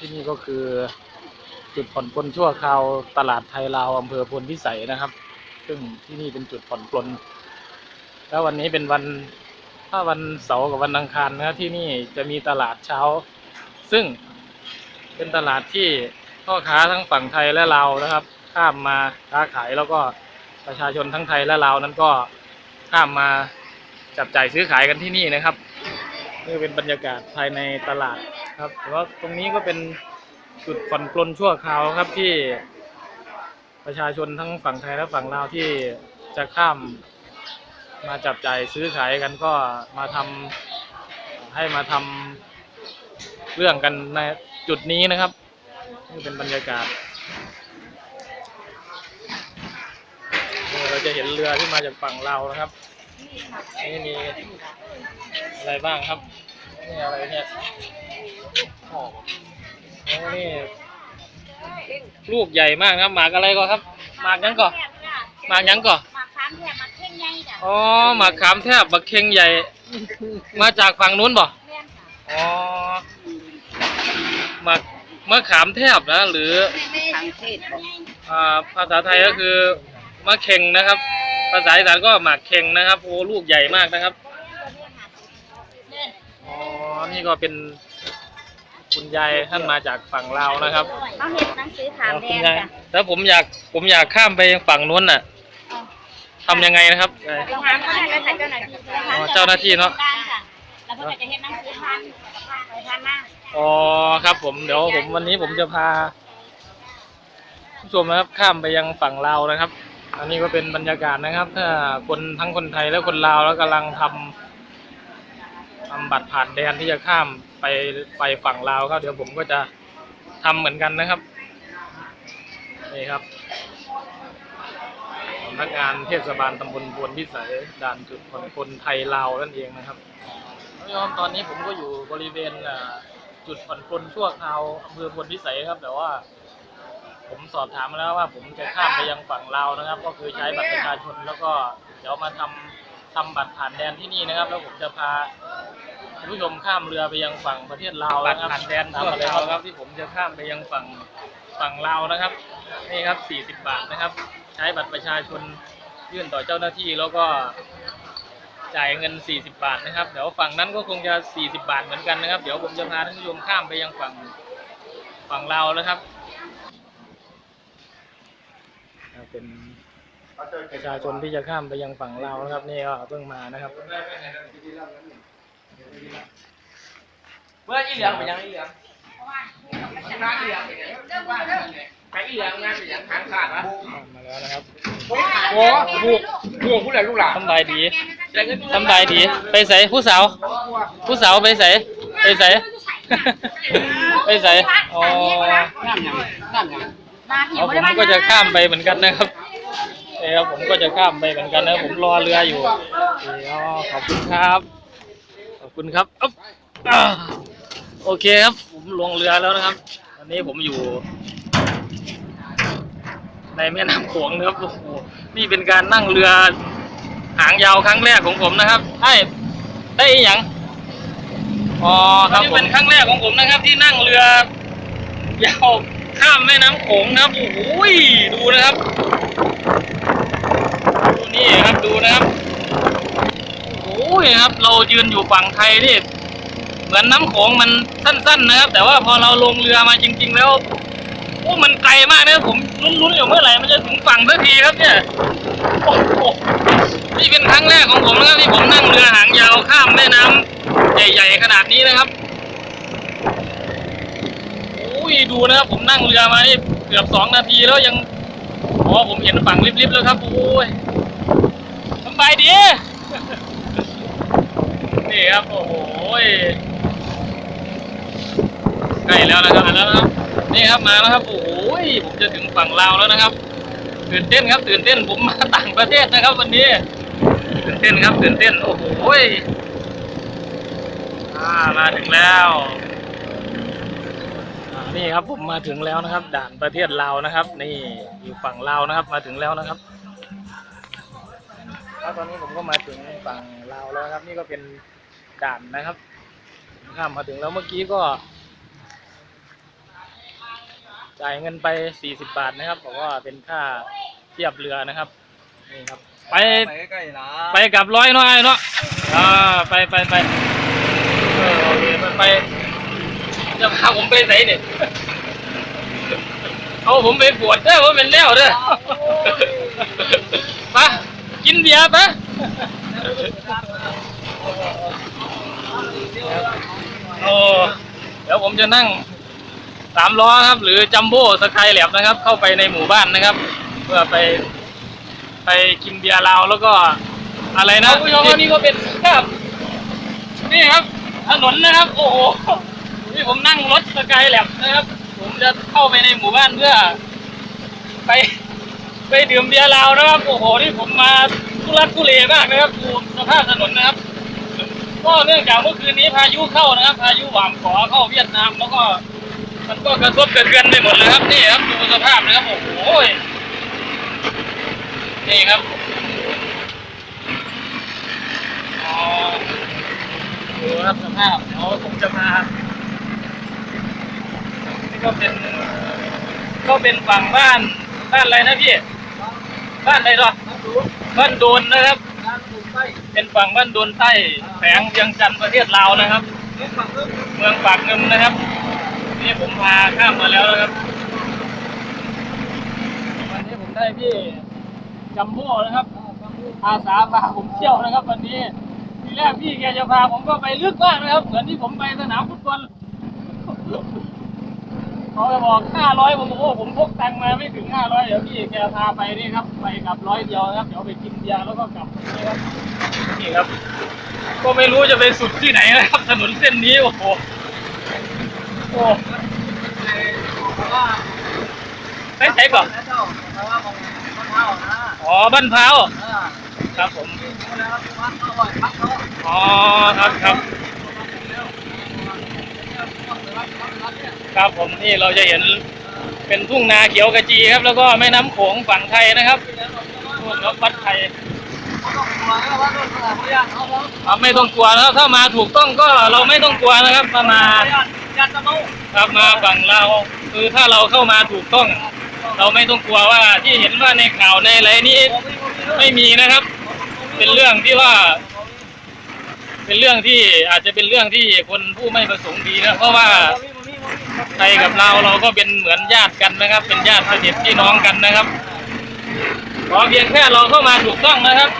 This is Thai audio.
ที่นี่ก็คือจุดผ่อนปลนชั่วคราวตลาดไทยลาวอำเภอพลพิสัยนะครับ ซึ่งที่นี่เป็นจุดผ่อนปลน แล้ววันนี้เป็นวันถ้าวันเสาร์กับวันอังคารนะที่นี่จะมีตลาดเช้า ซึ่งเป็นตลาดที่พ่อค้าทั้งฝั่งไทยและลาวนะครับ ข้ามมาค้าขายแล้วก็ประชาชนทั้งไทยและลาวนั้นก็ข้ามมาจับจ่ายซื้อขายกันที่นี่นะครับนี่เป็นบรรยากาศภายในตลาด ครับแต่ว่าตรงนี้ก็เป็นจุดผ่อนปลนชั่วคราวครับที่ประชาชนทั้งฝั่งไทยและฝั่งลาวที่จะข้ามมาจับจ่ายซื้อขายกันก็มาทำให้มาทำเรื่องกันในจุดนี้นะครับนี่เป็นบรรยากาศเราจะเห็นเรือที่มาจากฝั่งเรานะครับนี่มีอะไรบ้างครับ นี่อะไรเนี่ยโอ้โหนี่ลูกใหญ่มากนะครับหมากอะไรก็ครับ หมากยังก่อหมากยังก่อหมากขามแทบหมากเข่งใหญ่จ้ะอ๋อหมากขามแทบบักเค็งใหญ่ มาจากฝั่งนู้นบ่แม่นค่ะอ๋อหมากมะขามแทบนะ หรือทางเทศบอกอ่าภาษาไทยก็คือมะเค็งนะครับ ภาษาอีสานก็หมากเค็งนะครับโอ้ลูกใหญ่มากนะครับอ๋อ นี่ก็เป็นคุณยายท่านมาจากฝั่งลาวนะครับเขาเห็นหนังสือขามแดคุณงยายจ้ะแล้วผมอยากผมอยากข้ามไปฝั่งนู้นน่ะทำยังไงนะครับไปถามเขาได้เลยค่ะเจ้าหน้าที่อ๋อเจ้าหน้าที่เนอะได้ค่ะแล้วเพื่อนก็จะเห็นหนังสือพันไปพันหน้าอ๋อครับผมเดี๋ยวผมวันนี้ผมจะพาผู้ชมนะครับข้ามไปยังฝั่งลาวนะครับ อันนี้ก็เป็นบรรยากาศนะครับ ถ้าคนทั้งคนไทยและคนลาวแล้วกำลังทำ ทำบัตรผ่านแดนที่จะข้ามไปไปฝั่งลาวครับเดี๋ยวผมก็จะทำเหมือนกันนะครับนี่ครับสำนักงานเทศบาลตำบลพวนพิสัยด่านจุดผ่อนปลนไทยลาวนั่นเองนะครับท่านผู้ชมตอนนี้ผมก็อยู่บริเวณจุดผ่อนปลนชั่วคราวอำเภอพลพิสัยครับ แต่ว่า ผมสอบถามมาแล้วว่า ผมจะข้ามไปยังฝั่งลาวนะครับ ก็คือใช้บัตรประชาชนแล้วก็เดี๋ยวมาทำทำบัตรผ่านแดนที่นี่นะครับ แล้วผมจะพา คุณผู้ชมข้ามเรือไปยังฝั่งประเทศลาวนะครับผ่านแดนชั่วคราวครับที่ผมจะข้ามไปยังฝั่งฝั่งลาวนะครับนี่ครับ 40 บาทนะครับ ใช้บัตรประชาชนยื่นต่อเจ้าหน้าที่แล้วก็จ่ายเงิน 40 บาทนะครับเดี๋ยวฝั่งนั้นก็คงจะ 40 บาทเหมือนกันนะครับ เดี๋ยวผมจะพาท่านผู้ชมข้ามไปยังฝั่งฝั่งลาวนะครับอ่าเป็นประชาชนที่จะข้ามไปยังฝั่งลาวนะครับ นี่ก็เพิ่งมานะครับ เมื่ออีเหลืองเป็นยังอีเหลืองงานอีเหลืองเป็นยังไปอีเหลืองงานเป็นยังทางขาดวะมาแล้วนะครับโอ้โหลูกลูกผู้ใหญ่ลูกหลานสำบายดีแต่เงินสำบายดี ไปใส่ผู้สาว ผู้สาวไปใส่ไปใส่ไปใส่อ๋อน้ำยังน้ำยังมาหิเอาวผได้มก็จะข้ามไปเหมือนกันนะครับเออครับผมก็จะข้ามไปเหมือนกันนะผมรอเรืออยู่เอ๋อขอบคุณครับ ขอบคุณครับอ๊บอ่า โอเคครับ ผมลงเรือแล้วนะครับอันนี้ผมอยู่ ในแม่น้ำโขงนะครับโอ้โหนี่เป็นการนั่งเรือ หางยาวครั้งแรกของผมนะครับได้ได้อีหยังอ๋อครับผมเป็นครั้งแรกของผมนะครับ ที่นั่งเรือยาวข้ามแม่น้ำโขงนะครับโอ้โหดูนะครับดูนี่ครับดูนะครับโอ้ยครับ เรายืนอยู่ฝั่งไทยนี่ มือนน้ำโขงมันสั้น ๆ นะครับ แต่ว่าพอเราลงเรือมาจริง ๆ แล้วโอ้มันไกลมากนะผมลุ้นๆอยู่เมื่อไหร่มันจะถึงฝั่งสักทีครับเนี่ยโอ้โหนี่เป็นครั้งแรกของผมนะครับที่ผมนั่งเรือหางยาวข้ามแม่น้ำใหญ่ๆขนาดนี้นะครับโอ้ยดูนะครับผมนั่งเรือมานี่เกือบสองนาทีแล้วยังอ๋อผมเห็นฝั่งริบๆแล้วครับโอ้ยสบายดีนี่ครับโอ้โห ใกล้แล้วนะครับแล้วนะครับนี่ครับมาแล้วครับโอ้โหผมจะถึงฝั่งลาวแล้วนะครับตื่นเต้นครับตื่นเต้นผมมาต่างประเทศนะครับ วันนี้ตื่นเต้นครับตื่นเต้นโอ้โหมาถึงแล้วนี่ครับผมมาถึงแล้วนะครับ ด่านประเทศลาวนะครับ นี่อยู่ฝั่งลาวนะครับ มาถึงแล้วนะครับแล้วตอนนี้ผมก็มาถึงฝั่งลาวแล้วครับ นี่ก็เป็นด่านนะครับข้ามมาถึงแล้วเมื่อกี้ก็ จ่ายเงินไปสี่สิบาทนะครับบอกว่าเป็นค่าเทียบเรือนะครับนี่ครับไปไปใกล้ๆนะไปกับร้อยน้อยเนาะอ่าไปไปไปเออโอเคไปไปจะพาผมไปไหนเนี่ยเอาผมไปบวชเด้อว่าเป็นแล้วเด้อไปกินเบียร์ไปโอ้เดี๋ยวผมจะนั่ง สามล้อครับ หรือจัมโบ้สกายแลบนะครับ เข้าไปในหมู่บ้านนะครับ เพื่อไปไปกินเบียร์ลาวแล้วก็อะไรนะผู้ชมนี่ก็เป็นครับนี่ครับถนนนะครับ โอ้โหนี่ผมนั่งรถสกายแลบนะครับ ผมจะเข้าไปในหมู่บ้านเพื่อ ไป ไปดื่มเบียร์ลาวนะครับ โอ้โหนี่ผมมาทุรักทุเลมากนะครับดูสภาพถนนนะครับก็เนื่องจากเมื่อคืนนี้พายุเข้านะครับ พายุหวามขอเข้าเวียดนามแล้วก็ มันก็กระทบกระเทือนไปหมดเลยครับนี่ครับดูสภาพนะครับโอ้โหนี่ครับอ๋อดูครับสภาพเดี๋ยวผมจะมานี่ก็เป็นก็เป็นฝั่งบ้านบ้านอะไรนะพี่บ้านอะไรหรอบ้านโดนนะครับเป็นฝั่งบ้านโดนใต้แสงเวียงจันทร์ประเทศลาวนะครับ เมืองปากเงิมนะครับ นี่ผมพาข้ามมาแล้วนะครับ วันนี้ผมได้พี่จัมโบ้นะครับอาสาพาผมเที่ยวนะครับ วันนี้ทีแรกพี่แกจะพาผมก็ไปลึกมากนะครับ เหมือนที่ผมไปสนามฟุตบอลเขาจะบอกห้าร้อยผมบอกโอ้ผมพกตังมาไม่ถึงห้าร้อยเดี๋ยวพี่แกพาไปนี่ครับ ไปกับร้อยเดียวนะครับ เดี๋ยวไปกินเบียร์แล้วก็กลับนี่ครับนี่ครับ ก็ไม่รู้จะไปสุดที่ไหนนะครับ ถนนเส้นนี้โอ้โห โอ้ใช้ใช้ก่อนอ๋อบ้านพร้าวครับผมอ๋อครับครับครับผมนี่เราจะเห็นเป็นทุ่งนาเขียวกระจีครับ แล้วก็แม่น้ำโขงฝั่งไทยนะครับนู่นครับวัดไทยไม่ต้องกลัวนะครับถ้ามาถูกต้องก็เราไม่ต้องกลัวนะครับถ้ามา ครับมาฝั่งเราคือถ้าเราเข้ามาถูกต้อง เราไม่ต้องกลัวว่าที่เห็นว่าในข่าวในอะไรนี้ไม่มีนะครับ เป็นเรื่องที่ว่า เป็นเรื่องที่อาจจะเป็นเรื่องที่คนผู้ไม่ประสงค์ดีนะเพราะว่าไทยกับเราเราก็เป็นเหมือนญาติกันนะครับ เป็นญาติสนิทพี่น้องกันนะครับขอเพียงแค่เราเข้ามาถูกต้องนะครับ